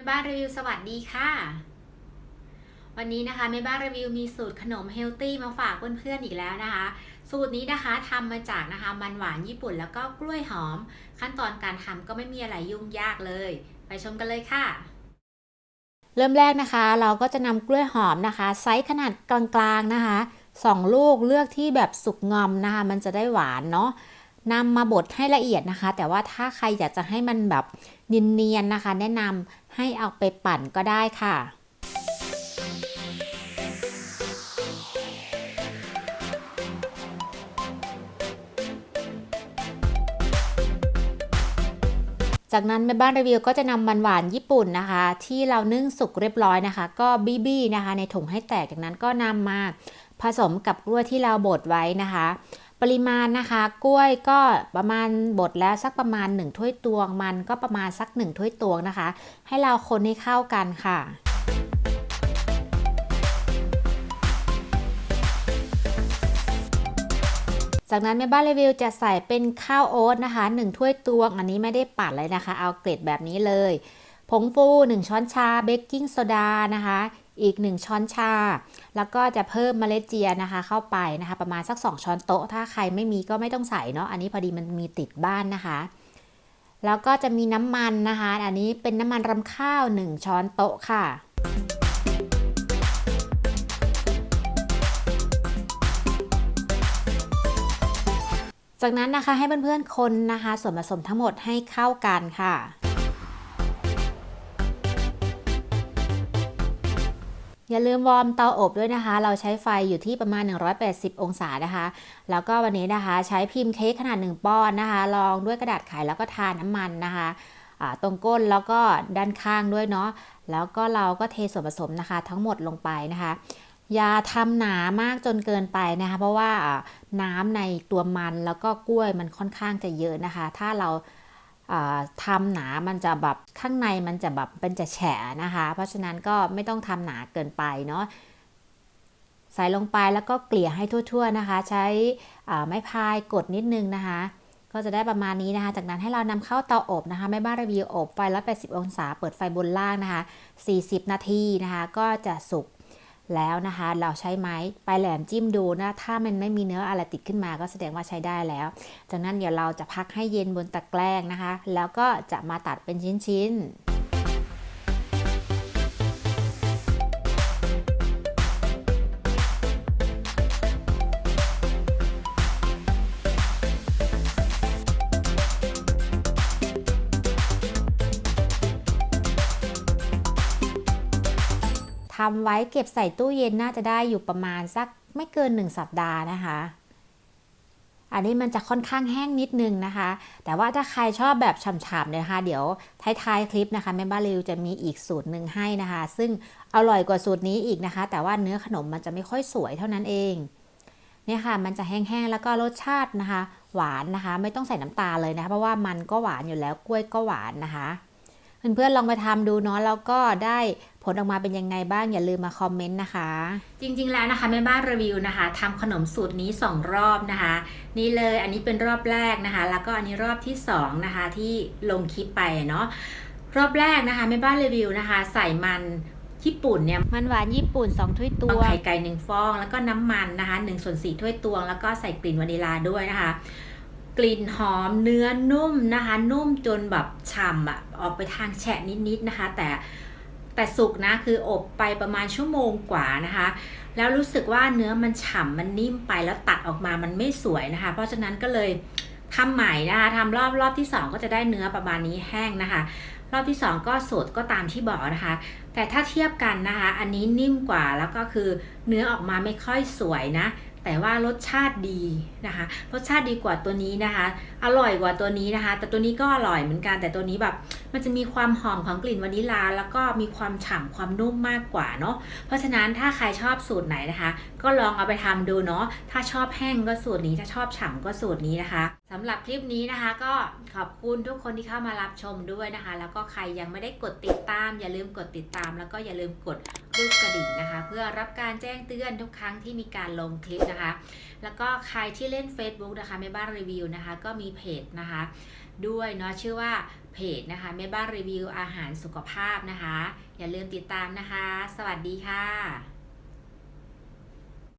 แม่บ้านรีวิวสวัสดีค่ะ วันนี้นะคะแม่บ้านรีวิวมีสูตรขนมเฮลตี้มาฝากเพื่อนๆอีกแล้วนะคะ สูตรนี้นะคะทำมาจากนะคะมันหวานญี่ปุ่นแล้วก็กล้วยหอม ขั้นตอนการทำก็ไม่มีอะไรยุ่งยากเลย ไปชมกันเลยค่ะ เริ่มแรกนะคะ เราก็จะนำกล้วยหอมนะคะ ไซส์ขนาดกลางๆนะคะสองลูกเลือกที่แบบสุกงอมนะคะ มันจะได้หวานเนาะ นำมาบดให้ละเอียดนะคะ แต่ว่าถ้าใครอยากจะให้มันแบบเนียนๆนะคะ แนะนำให้เอาไปปั่นก็ได้ค่ะจากนั้นแม่บ้านรีวิวก็จะนำมันหวานญี่ปุ่นนะคะ ที่เรานึ่งสุกเรียบร้อยนะคะ ก็บีบี้นะคะ ในถุงให้แตกจากนั้นก็นำมาผสมกับกล้วยที่เราบดไว้นะคะ ปริมาณนะคะ กล้วยก็ประมาณบดแล้วสักประมาณ 1 ถ้วยตวง มันก็ประมาณสัก 1 ถ้วยตวงนะคะ ให้เราคนให้เข้ากันค่ะจากนั้นแม่บ้านรีวิวจะใส่เป็นข้าวโอ๊ตนะคะ1ถ้วยตวง อันนี้ไม่ได้ปั่นเลยนะคะ เอาเกล็ดแบบนี้เลย ผงฟู 1 ช้อนชาเบกกิ้งโซดานะคะ อีก 1 ช้อนชา แล้วก็จะเพิ่มเมล็ดเจียนะคะ เข้าไปนะคะ ประมาณสัก 2 ช้อนโต๊ะ ถ้าใครไม่มีก็ไม่ต้องใส่เนาะอันนี้พอดีมันมีติดบ้านนะคะ แล้วก็จะมีน้ำมันนะคะ อันนี้เป็นน้ำมันรำข้าว 1 ช้อนโต๊ะค่ะจากนั้นนะคะให้เพื่อนๆคนนะคะ ส่วนผสมทั้งหมดให้เข้ากันค่ะ อย่าลืมวอร์มเตาอบด้วยนะคะ เราใช้ไฟอยู่ที่ประมาณ 180 องศานะคะ แล้วก็วันนี้นะคะใช้พิมพ์เค้กขนาด 1 ปอนด์นะคะรองด้วยกระดาษไขแล้วก็ทาน้ำมันนะคะตรงก้นแล้วก็ด้านข้างด้วยเนาะแล้วก็เราก็เทส่วนผสมนะคะ ทั้งหมดลงไปนะคะ อย่าทำหนามากจนเกินไปนะคะ เพราะว่าน้ำในตัวมันแล้วก็กล้วยมันค่อนข้างจะเยอะนะคะ ถ้าเรา ทำหนามันจะแบบข้างในมันจะแบบเป็นจะแฉะนะคะ เพราะฉะนั้นก็ไม่ต้องทำหนาเกินไปเนาะใส่ลงไปแล้วก็เกลี่ยให้ทั่ว ๆนะคะ ใช้ไม้พายกดนิดนึงนะคะ ก็จะได้ประมาณนี้นะคะ จากนั้นให้เรานำเข้าเตาอบนะคะแม่บ้านรีวิวอบไฟ180องศา เปิดไฟบนล่างนะคะ 40 นาทีนะคะ ก็จะสุก แล้วนะคะ เราใช้ไม้ปลายแหลมจิ้มดูนะ ถ้ามันไม่มีเนื้ออะไรติดขึ้นมาก็แสดงว่าใช้ได้แล้ว จากนั้นเดี๋ยวเราจะพักให้เย็นบนตะแกรงนะคะ แล้วก็จะมาตัดเป็นชิ้นๆ ทำไว้เก็บใส่ตู้เย็นน่าจะได้อยู่ประมาณสักไม่เกิน 1 สัปดาห์นะคะ อันนี้มันจะค่อนข้างแห้งนิดนึงนะคะ แต่ว่าถ้าใครชอบแบบฉ่ำๆเนี่ยนะคะ เดี๋ยวท้ายๆคลิปนะคะแม่บ้านรีวิวจะมีอีกสูตรหนึ่งให้นะคะ ซึ่งอร่อยกว่าสูตรนี้อีกนะคะ แต่ว่าเนื้อขนมมันจะไม่ค่อยสวยเท่านั้นเองเนี่ยค่ะมันจะแห้งๆแล้วก็รสชาตินะคะ หวานนะคะ ไม่ต้องใส่น้ำตาลเลยนะคะ เพราะว่ามันก็หวานอยู่แล้วกล้วยก็หวานนะคะเพื่อนๆลองไปทำดูเนาะแล้วก็ได้ ผลออกมาเป็นยังไงบ้างอย่าลืมมาคอมเมนต์นะคะ จริงๆแล้วนะคะแม่บ้านรีวิวนะคะทำขนมสูตรนี้ 2 รอบนะคะ นี่เลยอันนี้เป็นรอบแรกนะคะ แล้วก็อันนี้รอบที่2นะคะที่ลงคลิปไปเนาะรอบแรกนะคะแม่บ้านรีวิวนะคะ ใส่มันญี่ปุ่นเนี่ยมันหวานญี่ปุ่น 2 ถ้วยตวงไข่ไก่1ฟอง แล้วก็น้ำมันนะคะ1ส่วน4ถ้วยตวง แล้วก็ใส่กลิ่นวานิลาด้วยนะคะ กลิ่นหอมเนื้อนุ่มนะคะ นุ่มจนแบบฉ่ำอะออกไปทางแฉะนิดๆนะคะ แต่ แต่สุกนะคืออบไปประมาณชั่วโมงกว่านะคะ แล้วรู้สึกว่าเนื้อมันฉ่ำมันนิ่มไปแล้วตัดออกมามันไม่สวยนะคะ เพราะฉะนั้นก็เลยทำใหม่นะคะทำรอบรอบที่ 2 ก็จะได้เนื้อประมาณนี้แห้งนะคะ รอบที่ 2 ก็สดก็ตามที่บอกนะคะ แต่ถ้าเทียบกันนะคะ อันนี้นิ่มกว่าแล้วก็คือเนื้อออกมาไม่ค่อยสวยนะแต่ว่ารสชาติดีนะคะ รสชาติดีกว่าตัวนี้นะคะ อร่อยกว่าตัวนี้นะคะ แต่ตัวนี้ก็อร่อยเหมือนกัน แต่ตัวนี้แบบ มันจะมีความหอมของกลิ่นวานิลา แล้วก็มีความฉ่ำความนุ่มมากกว่าเนาะเพราะฉะนั้นถ้าใครชอบสูตรไหนนะคะ ก็ลองเอาไปทำดูเนาะถ้าชอบแห้งก็สูตรนี้ถ้าชอบฉ่ำก็สูตรนี้นะคะสำหรับคลิปนี้นะคะ ก็ขอบคุณทุกคนที่เข้ามารับชมด้วยนะคะ แล้วก็ใครยังไม่ได้กดติดตาม อย่าลืมกดติดตาม แล้วก็อย่าลืมกดรูปกระดิ่งนะคะ เพื่อรับการแจ้งเตือนทุกครั้งที่มีการลงคลิปนะคะ แล้วก็ใครที่เล่น Facebook นะคะแม่บ้านรีวิวนะคะ ก็มีเพจนะคะ ด้วยเนาะชื่อว่าเพจนะคะแม่บ้านรีวิวอาหารสุขภาพนะคะ อย่าลืมติดตามนะคะ สวัสดีค่ะ